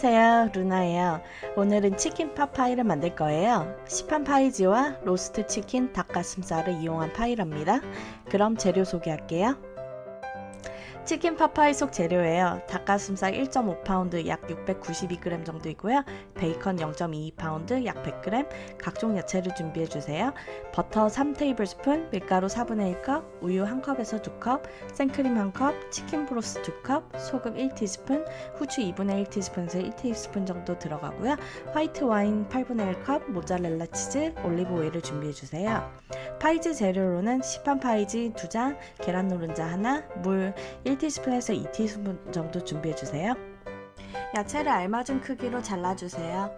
안녕하세요 루나예요. 오늘은 치킨 팝파이를 만들 거예요. 시판 파이지와 로스트 치킨 닭가슴살을 이용한 파이랍니다. 그럼 재료 소개할게요 치킨 팝파이 속 재료예요 닭가슴살 1.5파운드 약 692g 정도 있고요 베이컨 0.2파운드 약 100g 각종 야채를 준비해 주세요 버터 3테이블스푼 밀가루 4분의 1컵 우유 1컵에서 2컵 생크림 1컵 치킨 브로스 2컵 소금 1티스푼 후추 2분의 1티스푼에서 1티스푼 정도 들어가고요. 화이트 와인 8분의 1컵, 모짜렐라 치즈, 올리브 오일을 준비해 주세요. 파이지 재료로는 시판 파이지 2장, 계란 노른자 하나, 물 1티스푼에서 2티스푼 정도 준비해 주세요. 야채를 알맞은 크기로 잘라 주세요.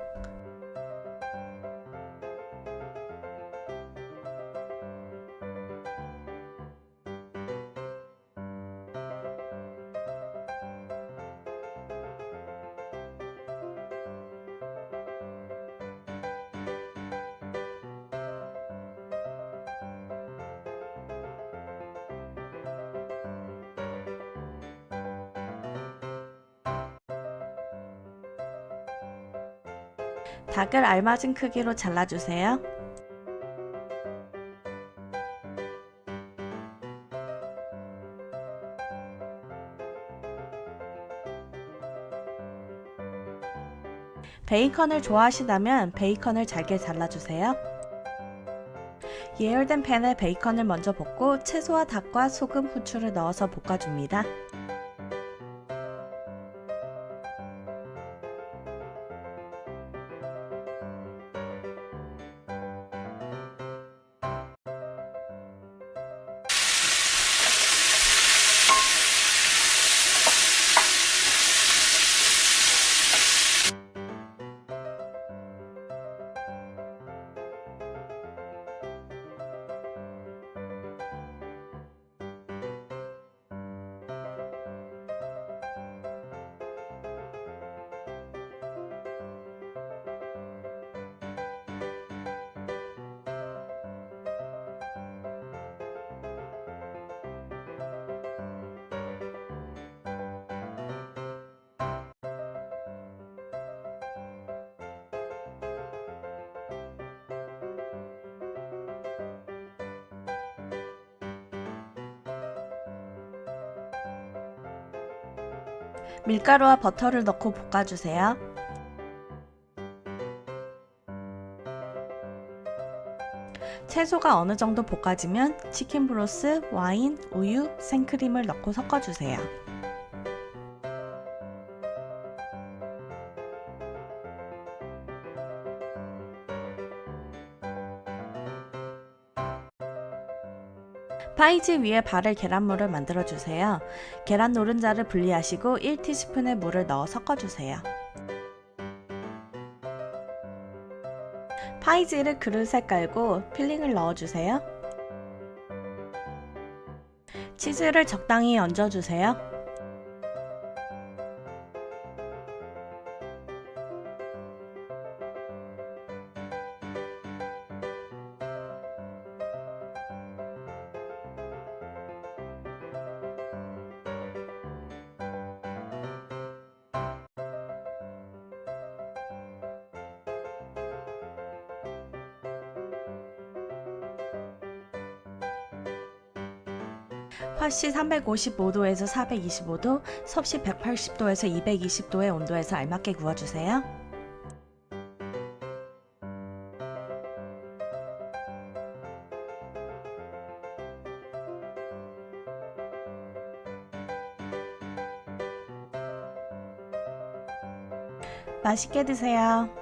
닭을 알맞은 크기로 잘라 주세요. 베이컨을 좋아하시다면 베이컨을 잘게 잘라주세요. 예열된 팬에 베이컨을 먼저 볶고 채소와 닭과 소금, 후추를 넣어서 볶아줍니다. 밀가루와 버터를 넣고 볶아주세요. 채소가 어느 정도 볶아지면 치킨 브로스, 와인, 우유, 생크림을 넣고 섞어주세요. 파이지 위에 바를 계란물을 만들어 주세요. 계란 노른자를 분리하시고 1티스푼의 물을 넣어 섞어 주세요. 파이지를 그릇에 깔고 필링을 넣어 주세요. 치즈를 적당히 얹어 주세요. 화씨 355도에서 425도, 섭씨 180도에서 220도의 온도에서 알맞게 구워주세요. 맛있게 드세요.